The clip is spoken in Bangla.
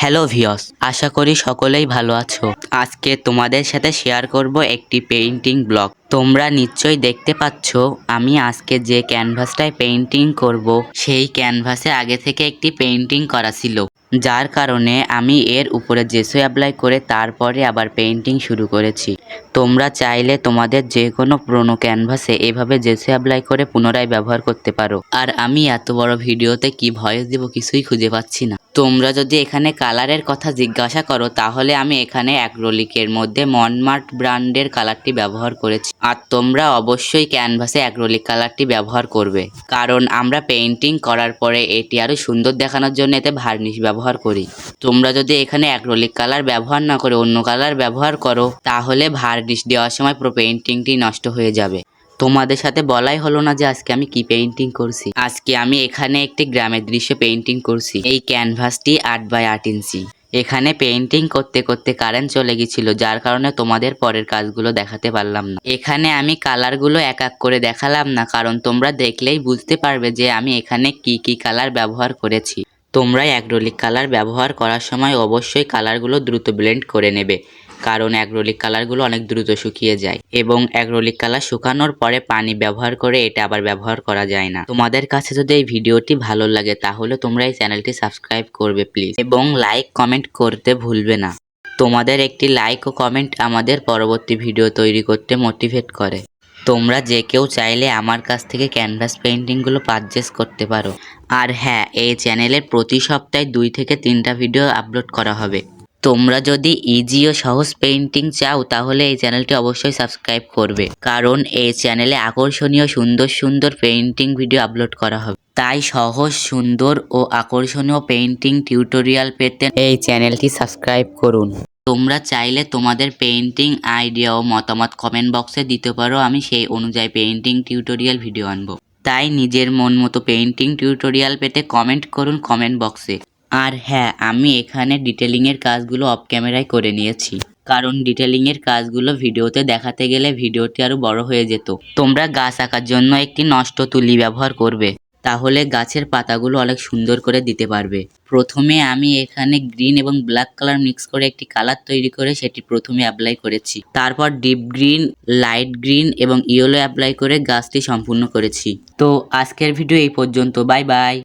হ্যালো ভিয়স আশা করি সকলেই ভালো আছো। আজকে তোমাদের সাথে শেয়ার করব একটি পেইন্টিং ব্লগ। তোমরা নিশ্চয়ই দেখতে পাচ্ছ, আমি আজকে যে ক্যানভাসটায় পেইন্টিং করব, সেই ক্যানভাসে আগে থেকে একটি পেইন্টিং করা ছিল। যার কারণে আমি এর উপরে জেসো অ্যাপ্লাই করে তারপরে আবার পেইন্টিং শুরু করেছি। তোমরা চাইলে তোমাদের যে কোনো পুরোনো ক্যানভাসে এভাবে জেসো অ্যাপ্লাই করে পুনরায় ব্যবহার করতে পারো। আর আমি এত বড় ভিডিওতে কি ভয়েস দেব কিছুই খুঁজে পাচ্ছি না। তোমরা যদি এখানে কালারের কথা জিজ্ঞাসা করো, তাহলে আমি এখানে অ্যাক্রোলিকের মধ্যে মনমার্ট ব্র্যান্ডের কালারটি ব্যবহার করেছি। আর তোমরা অবশ্যই ক্যানভাসে অ্যাক্রোলিক কালারটি ব্যবহার করবে। কারণ আমরা পেইন্টিং করার পরে এটি আরও সুন্দর দেখানোর জন্য এতে ভার্নিশ ব্যবহার করি। তোমরা যদি এখানে অ্যাক্রোলিক কালার ব্যবহার না করে অন্য কালার ব্যবহার করো, তাহলে ভার্নিশ দেওয়ার সময় পুরো পেইন্টিংটি নষ্ট হয়ে যাবে। তোমাদের সাথে বলাই হলো না যে আজকে আমি কি পেইন্টিং করছি। আজকে আমি এখানে একটি গ্রামের দৃশ্য পেইন্টিং করছি। এই ক্যানভাসটি আট বাই আট ইঞ্চি। এখানে পেইন্টিং করতে করতে কারেন্ট চলে গেছিল, যার কারণে তোমাদের পরের কাজগুলো দেখাতে পারলাম না। এখানে আমি কালারগুলো এক এক করে দেখালাম না, কারণ তোমরা দেখলেই বুঝতে পারবে যে আমি এখানে কি কি কালার ব্যবহার করেছি। তোমরা অ্যাক্রোলিক কালার ব্যবহার করার সময় অবশ্যই কালারগুলো দ্রুত ব্লেন্ড করে নেবে। কারণ অ্যাক্রোলিক কালারগুলো অনেক দ্রুত শুকিয়ে যায় এবং অ্যাক্রোলিক কালার শুকানোর পরে পানি ব্যবহার করে এটা আবার ব্যবহার করা যায় না। তোমাদের কাছে যদি এই ভিডিওটি ভালো লাগে তাহলে তোমরা এই চ্যানেলটি সাবস্ক্রাইব করবে প্লিজ এবং লাইক কমেন্ট করতে ভুলবে না। তোমাদের একটি লাইক ও কমেন্ট আমাদের পরবর্তী ভিডিও তৈরি করতে মোটিভেট করে। তোমরা যে কেউ চাইলে আমার কাছ থেকে ক্যানভাস পেইন্টিংগুলো পারচেস করতে পারো। আর হ্যাঁ এই চ্যানেলে প্রতি সপ্তাহে দুই থেকে তিনটা ভিডিও আপলোড করা হবে। তোমরা যদি ইজি ও সহজ পেইন্টিং চাও, তাহলে এই চ্যানেলটি অবশ্যই সাবস্ক্রাইব করবে। কারণ এই চ্যানেলে আকর্ষণীয় সুন্দর সুন্দর পেইন্টিং ভিডিও আপলোড করা হবে। তাই সহজ, সুন্দর ও আকর্ষণীয় পেইন্টিং টিউটোরিয়াল পেতে এই চ্যানেলটি সাবস্ক্রাইব করুন। তোমরা চাইলে তোমাদের পেইন্টিং আইডিয়া ও মতামত কমেন্ট বক্সে দিতে পারো, আমি সেই অনুযায়ী পেইন্টিং টিউটোরিয়াল ভিডিও আনব। তাই নিজের মন মতো পেইন্টিং টিউটোরিয়াল পেতে কমেন্ট করুন কমেন্ট বক্সে আর হ্যাঁ আমি এখানে ডিটেলিংয়ের কাজগুলো অফ ক্যামেরায় করে নিয়েছি। কারণ ডিটেলিংয়ের কাজগুলো ভিডিওতে দেখাতে গেলে ভিডিওটি আরও বড় হয়ে যেত। তোমরা গাছ আঁকার জন্য একটি নষ্ট তুলি ব্যবহার করবে। তাহলে গাছের পাতাগুলো অনেক সুন্দর করে দিতে পারবে। প্রথমে আমি এখানে গ্রিন এবং ব্ল্যাক কালার মিক্স করে একটি কালার তৈরি করে সেটি প্রথমে অ্যাপ্লাই করেছি। তারপর ডিপ গ্রিন লাইট গ্রিন এবং ইয়েলো অ্যাপ্লাই করে গাছটি সম্পূর্ণ করেছি। তো আজকের ভিডিও এই পর্যন্ত। Bye bye